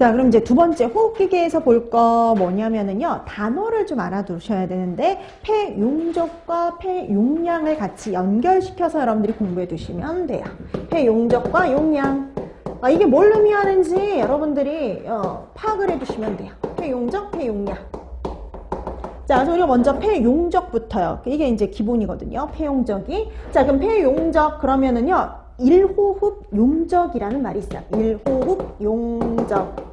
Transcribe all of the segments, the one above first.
자, 그럼 이제 두 번째 호흡기계에서 볼 거 뭐냐면은요, 단어를 좀 알아두셔야 되는데, 폐 용적과 폐 용량을 같이 연결시켜서 여러분들이 공부해 두시면 돼요. 폐 용적과 용량. 아, 이게 뭘 의미하는지 여러분들이 어, 파악을 해 두시면 돼요. 폐 용적, 폐 용량. 자, 그래서 우리가 먼저 폐용적부터요. 이게 이제 기본이거든요. 폐용적이. 자, 그럼 폐용적 그러면은요. 일호흡 용적이라는 말이 있어요. 일호흡 용적.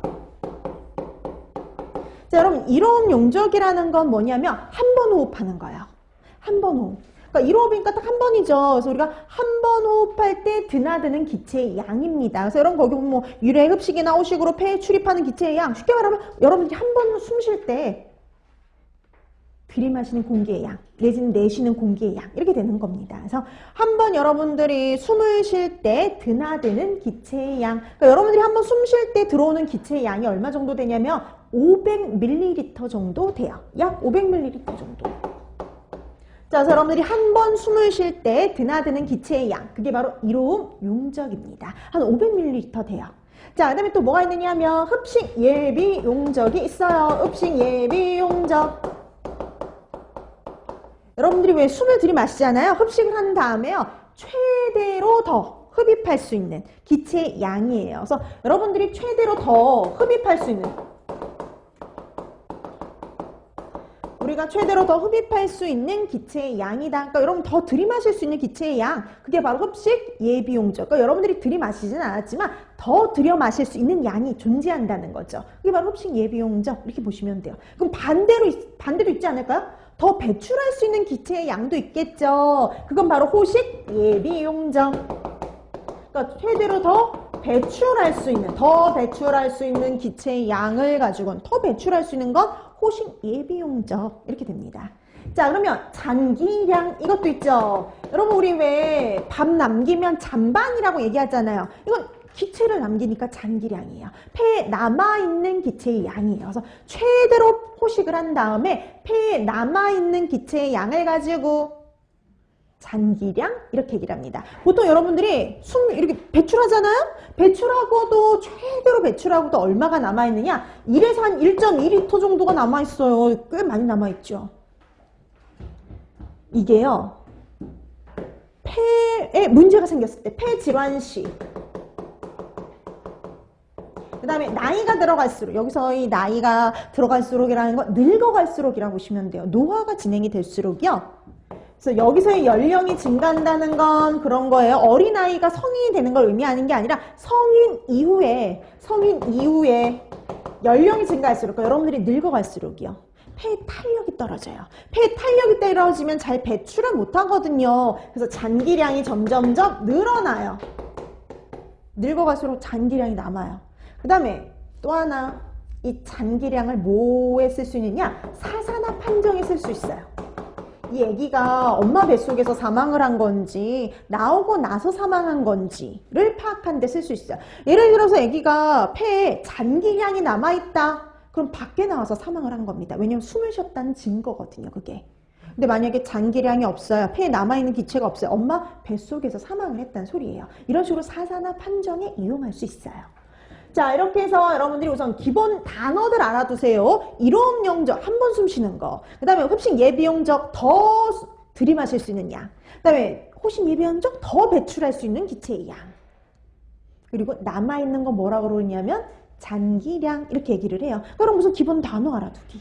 자, 여러분, 일호흡 용적이라는 건 뭐냐면 한 번 호흡하는 거예요. 한 번 호흡. 그러니까 1호흡이니까 딱 한 번이죠. 그래서 우리가 한 번 호흡할 때 드나드는 기체의 양입니다. 그래서 여러분 거기 보면 뭐 유래 흡식이나 호식으로 폐에 출입하는 기체의 양. 쉽게 말하면 여러분들이 한 번 숨 쉴 때 들이마시는 공기의 양, 내지는 내쉬는 공기의 양 이렇게 되는 겁니다. 그래서 한번 여러분들이 숨을 쉴 때 드나드는 기체의 양, 그러니까 여러분들이 한번 숨 쉴 때 들어오는 기체의 양이 얼마 정도 되냐면 500ml 정도 돼요. 약 500ml 정도. 자, 그래서 여러분들이 한 번 숨을 쉴 때 드나드는 기체의 양, 그게 바로 1호흡 용적입니다. 한 500ml 돼요. 자, 그 다음에 또 뭐가 있느냐 하면 흡식 예비 용적이 있어요. 흡식 예비 용적. 여러분들이 왜 숨을 들이마시잖아요. 흡식을 한 다음에요. 최대로 더 흡입할 수 있는 기체의 양이에요. 그래서 여러분들이 최대로 더 흡입할 수 있는 우리가 최대로 더 흡입할 수 있는 기체의 양이다. 그러니까 여러분 더 들이마실 수 있는 기체의 양. 그게 바로 흡식 예비용적. 그러니까 여러분들이 들이마시진 않았지만 더 들여마실 수 있는 양이 존재한다는 거죠. 그게 바로 흡식 예비용적. 이렇게 보시면 돼요. 그럼 반대로 있- 반대도 있지 않을까요? 더 배출할 수 있는 기체의 양도 있겠죠. 그건 바로 호식 예비용적. 그러니까 최대로 더 배출할 수 있는, 더 배출할 수 있는 기체의 양을 가지고는 더 배출할 수 있는 건 호식 예비용적 이렇게 됩니다. 자 그러면 잔기량 이것도 있죠. 여러분 우리 왜 밥 남기면 잔반이라고 얘기하잖아요. 이건 기체를 남기니까 잔기량이에요. 폐에 남아있는 기체의 양이에요. 그래서 최대로 호식을 한 다음에 폐에 남아있는 기체의 양을 가지고 잔기량 이렇게 얘기를 합니다. 보통 여러분들이 숨 이렇게 배출하잖아요? 배출하고도 최대로 배출하고도 얼마가 남아 있느냐? 1에서 한 1.2리터 정도가 남아 있어요. 꽤 많이 남아 있죠. 이게요. 폐에 문제가 생겼을 때, 폐 질환 시. 그 다음에 나이가 들어갈수록, 여기서 이 나이가 들어갈수록이라는 건 늙어갈수록이라고 보시면 돼요. 노화가 진행이 될수록이요. 그래서 여기서의 연령이 증가한다는 건 그런 거예요. 어린아이가 성인이 되는 걸 의미하는 게 아니라 성인 이후에, 성인 이후에 연령이 증가할수록, 그러니까 여러분들이 늙어갈수록이요. 폐의 탄력이 떨어져요. 폐의 탄력이 떨어지면 잘 배출을 못 하거든요. 그래서 잔기량이 점점점 늘어나요. 늙어갈수록 잔기량이 남아요. 그 다음에 또 하나, 이 잔기량을 뭐에 쓸 수 있느냐? 사산화 판정에 쓸 수 있어요. 이 아기가 엄마 뱃속에서 사망을 한 건지 나오고 나서 사망한 건지를 파악하는 데 쓸 수 있어요. 예를 들어서 아기가 폐에 잔기량이 남아있다. 그럼 밖에 나와서 사망을 한 겁니다. 왜냐면 숨을 쉬었다는 증거거든요. 그게. 근데 만약에 잔기량이 없어요. 폐에 남아있는 기체가 없어요. 엄마 뱃속에서 사망을 했다는 소리예요. 이런 식으로 사산화 판정에 이용할 수 있어요. 자 이렇게 해서 여러분들이 우선 기본 단어들 알아두세요. 일호흡 용적 한 번 숨 쉬는 거. 그 다음에 흡식 예비 용적 더 수- 들이마실 수 있는 양. 그 다음에 호식 예비 용적 더 배출할 수 있는 기체의 양. 그리고 남아있는 거 뭐라 그러냐면 잔기량 이렇게 얘기를 해요. 그럼 무슨 기본 단어 알아두기.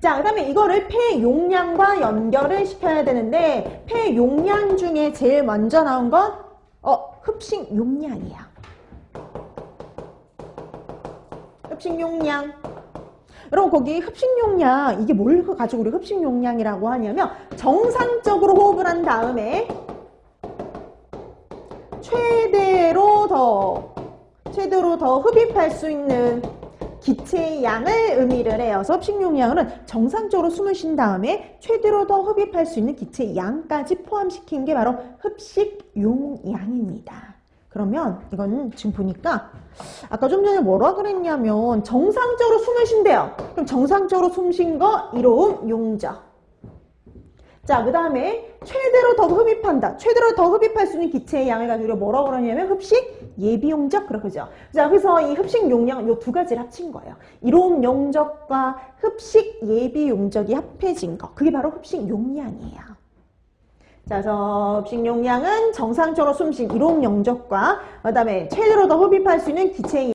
자, 그 다음에 이거를 폐 용량과 연결을 시켜야 되는데 폐 용량 중에 제일 먼저 나온 건 어, 흡식 용량이에요. 흡식 용량. 여러분 거기 흡식 용량 이게 뭘 가지고 우리 흡식 용량이라고 하냐면 정상적으로 호흡을 한 다음에 최대로 더 최대로 더 흡입할 수 있는 기체의 양을 의미를 해요. 흡식 용량은 정상적으로 숨을 쉰 다음에 최대로 더 흡입할 수 있는 기체의 양까지 포함시킨 게 바로 흡식 용량입니다. 그러면 이건 지금 보니까 아까 좀 전에 뭐라 그랬냐면 정상적으로 숨을 쉰대요. 그럼 정상적으로 숨 쉰거 1호흡 용적. 자, 그 다음에 최대로 더 흡입한다. 최대로 더 흡입할 수 있는 기체의 양을 가지고 뭐라고 그러냐면 흡식 예비 용적 그러죠. 자, 그래서 이 흡식 용량은 요두 가지를 합친 거예요. 이로움 용적과 흡식 예비 용적이 합해진 거. 그게 바로 흡식 용량이에요. 자, 그래서 흡식 용량은 정상적으로 숨쉰 이로움 용적과 그다음에 최대로 더 흡입할 수 있는 기체의